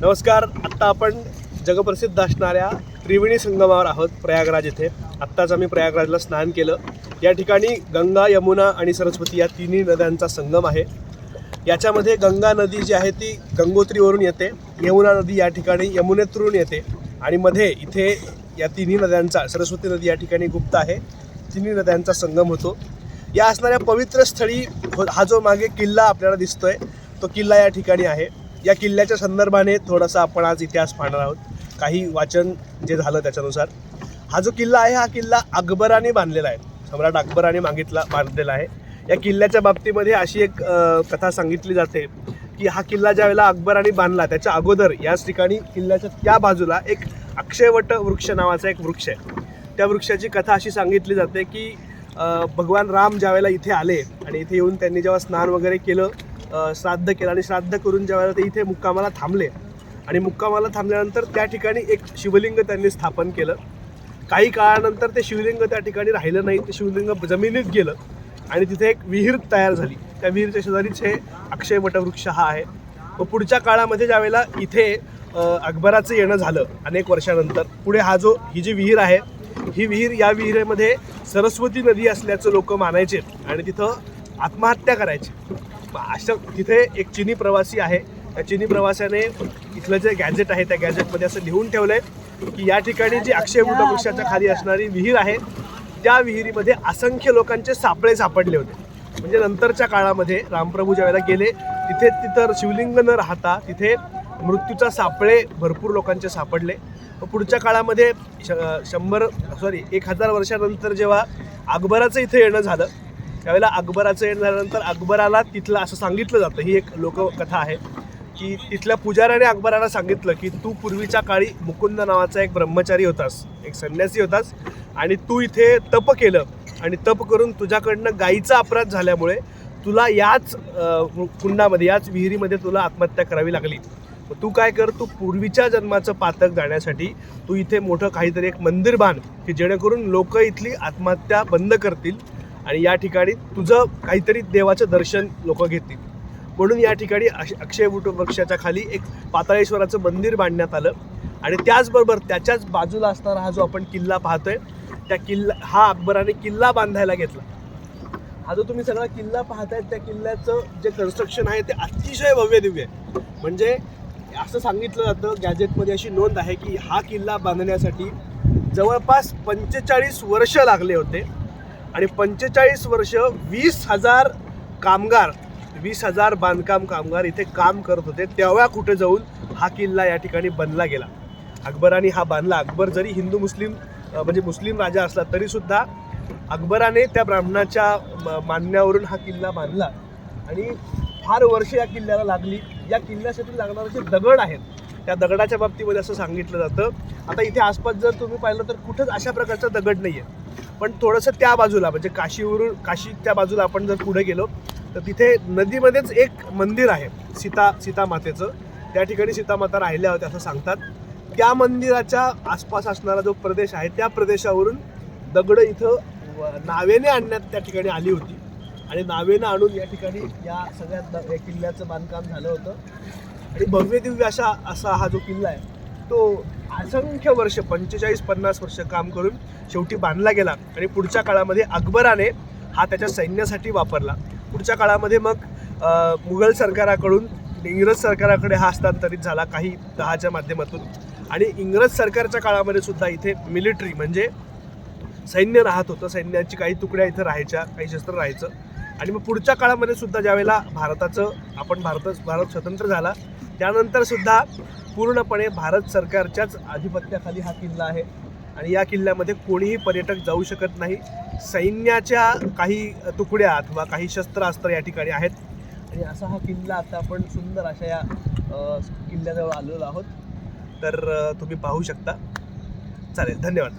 नमस्कार आत्ता आपण जगप्रसिद्ध असणाऱ्या त्रिवेणी संगमावर आहोत प्रयागराज येथे. आत्ताच आम्ही प्रयागराजला स्नान केलं. या ठिकाणी गंगा यमुना आणि सरस्वती या तिन्ही नद्यांचा संगम आहे. याच्यामध्ये गंगा नदी जी आहे ती गंगोत्रीवरून येते. यमुना नदी या ठिकाणी यमुनेतरून येते आणि मध्ये इथे या तिन्ही नद्यांचा सरस्वती नदी या ठिकाणी गुप्त आहे. तिन्ही नद्यांचा संगम होतो. या असणाऱ्या पवित्र स्थळी हो- हा जो मागे किल्ला आपल्याला दिसतोय तो किल्ला या ठिकाणी आहे. या किल्ल्याच्या संदर्भाने थोडासा आपण आज इतिहास पाहणार आहोत. काही वाचन जे झालं त्याच्यानुसार. हा जो किल्ला आहे हा किल्ला अकबराने बांधलेला आहे. सम्राट अकबराने मागितला बांधलेला आहे. या किल्ल्याच्या बाबतीमध्ये अशी एक कथा सांगितली जाते की हा किल्ला ज्या वेळेला अकबराने बांधला त्याच्या अगोदर याच ठिकाणी किल्ल्याच्या त्या बाजूला एक अक्षयवट वृक्ष नावाचा एक वृक्ष आहे. त्या वृक्षाची कथा अशी सांगितली जाते की भगवान राम ज्यावेळेला इथे आले आणि इथे येऊन त्यांनी जेव्हा स्नान वगैरे केलं श्राद्ध केलं आणि श्राद्ध करून ज्यावेळेला ते इथे मुक्कामाला थांबले आणि मुक्कामाला थांबल्यानंतर त्या ठिकाणी एक शिवलिंग त्यांनी स्थापन केलं. काही काळानंतर ते शिवलिंग त्या ठिकाणी राहिलं नाही ते शिवलिंग जमिनीत गेलं आणि तिथे एक विहीर तयार झाली. त्या विहीरच्या शेजारीच हे अक्षय वटवृक्ष हा आहे. व पुढच्या काळामध्ये ज्यावेळेला इथे अकबराचं येणं झालं अनेक वर्षानंतर पुढे हा जो ही जी विहीर आहे ही विहीर या विहिरेमध्ये सरस्वती नदी असल्याचं लोक मानायचे आणि तिथं आत्महत्या करायचे. अशा तिथे एक चिनी प्रवासी आहे. त्या चिनी प्रवाशाने इथलं जे गॅजेट आहे त्या गॅजेटमध्ये असं लिहून ठेवलं आहे की या ठिकाणी जी अक्षय वृक्षाच्या खाली असणारी विहीर आहे त्या विहिरीमध्ये असंख्य लोकांचे सापळे सापडले होते. म्हणजे नंतरच्या काळामध्ये रामप्रभू ज्या वेळेला गेले तिथे तिथं शिवलिंग न राहता तिथे मृत्यूचा सापळे भरपूर लोकांचे सापडले. पुढच्या काळामध्ये श शंभर सॉरी एक हजार वर्षानंतर जेव्हा अकबराचं इथे येणं झालं त्यावेळेला अकबराचं येणं झाल्यानंतर अकबराला तिथलं असं सांगितलं जातं. ही एक लोककथा आहे की तिथल्या पुजाऱ्याने अकबराला सांगितलं की तू पूर्वीच्या काळी मुकुंद नावाचा एक ब्रह्मचारी होतास एक संन्यासी होतास आणि तू इथे तप केलं आणि तप करून तुझ्याकडनं गायीचा अपराध झाल्यामुळे तुला याच कुंडामध्ये याच विहिरीमध्ये तुला आत्महत्या करावी लागली. तू काय कर तू पूर्वीच्या जन्माचं पातक जाण्यासाठी तू इथे मोठं काहीतरी एक मंदिर बांध की जेणेकरून लोक इथली आत्महत्या बंद करतील. आणि या ठिकाणी तुझं काहीतरी देवाचं दर्शन लोक घेतील. म्हणून या ठिकाणी अक्षय वृक्षाच्या खाली एक पाताळेश्वराचं मंदिर बांधण्यात आलं. आणि त्याचबरोबर त्याच्याच बाजूला असणारा हा जो आपण किल्ला पाहतोय त्या किल्ला हा अकबराने किल्ला बांधायला घेतला. हा जो तुम्ही सगळा किल्ला पाहताय त्या किल्ल्याचं जे कन्स्ट्रक्शन आहे ते अतिशय भव्य दिव्य आहे. म्हणजे असं सांगितलं जातं गॅजेटमध्ये अशी नोंद आहे की हा किल्ला बांधण्यासाठी जवळपास पंचेचाळीस वर्ष लागले होते. आणि पंचेचाळीस वर्ष वीस हजार कामगार वीस हजार बांधकाम कामगार इथे काम करत होते. तेव्हा कुठे जाऊन हा किल्ला या ठिकाणी बनला गेला. अकबराने हा बांधला. अकबर जरी हिंदू मुस्लिम म्हणजे मुस्लिम राजा असला तरीसुद्धा अकबराने त्या ब्राह्मणाच्या म- मानण्यावरून हा किल्ला बांधला. आणि फार वर्ष या किल्ल्याला लागली. या किल्ल्यासाठी लागणारे जे दगड आहेत त्या दगडाच्या बाबतीमध्ये असं सांगितलं जातं. आता इथे आसपास जर तुम्ही पाहिलं तर कुठंच अशा प्रकारचा दगड नाही आहे पण थोडंसं त्या बाजूला म्हणजे काशीवरून काशी त्या बाजूला आपण जर पुढे गेलो तर तिथे नदीमध्येच एक मंदिर आहे सीता सीता मातेचं. त्या ठिकाणी सीतामाता राहिल्या होत्या असं सांगतात. त्या मंदिराच्या आसपास असणारा जो प्रदेश आहे त्या प्रदेशावरून दगडं इथं नावेने आणण्यात त्या ठिकाणी आली होती. आणि नावेनं आणून या ठिकाणी या सगळ्या द- या किल्ल्याचं बांधकाम झालं होतं. आणि भव्य दिव्य अशा असा हा जो किल्ला आहे तो असंख्य वर्ष पंचेचाळीस पन्नास वर्ष काम करून शेवटी बांधला गेला आणि पुढच्या काळामध्ये अकबराने हा त्याच्या सैन्यासाठी वापरला. पुढच्या काळामध्ये मग मुघल सरकाराकडून इंग्रज सरकाराकडे हा हस्तांतरित झाला काही दहाच्या माध्यमातून. आणि इंग्रज सरकारच्या काळामध्ये सुद्धा इथे मिलिटरी म्हणजे सैन्य राहत होतं. सैन्याची काही तुकड्या इथं राहायच्या काही शस्त्र राहायचं. आणि मग पुढच्या काळामध्ये सुद्धा ज्यावेळेला भारताचं आपण भारत भारत स्वतंत्र झाला त्यानंतर सुद्धा पूर्णपणे भारत सरकारच्याच आधिपत्याखाली हा किल्ला आहे. आणि या किल्ल्यामध्ये कोणीही पर्यटक जाऊ शकत नाही. सैन्याच्या काही तुकड्या अथवा काही शस्त्रास्त्र या ठिकाणी आहेत. आणि असा हा किल्ला आता आपण सुंदर अशा या किल्ल्याजवळ आलेलो आहोत. तर तुम्ही पाहू शकता. चालेल धन्यवाद.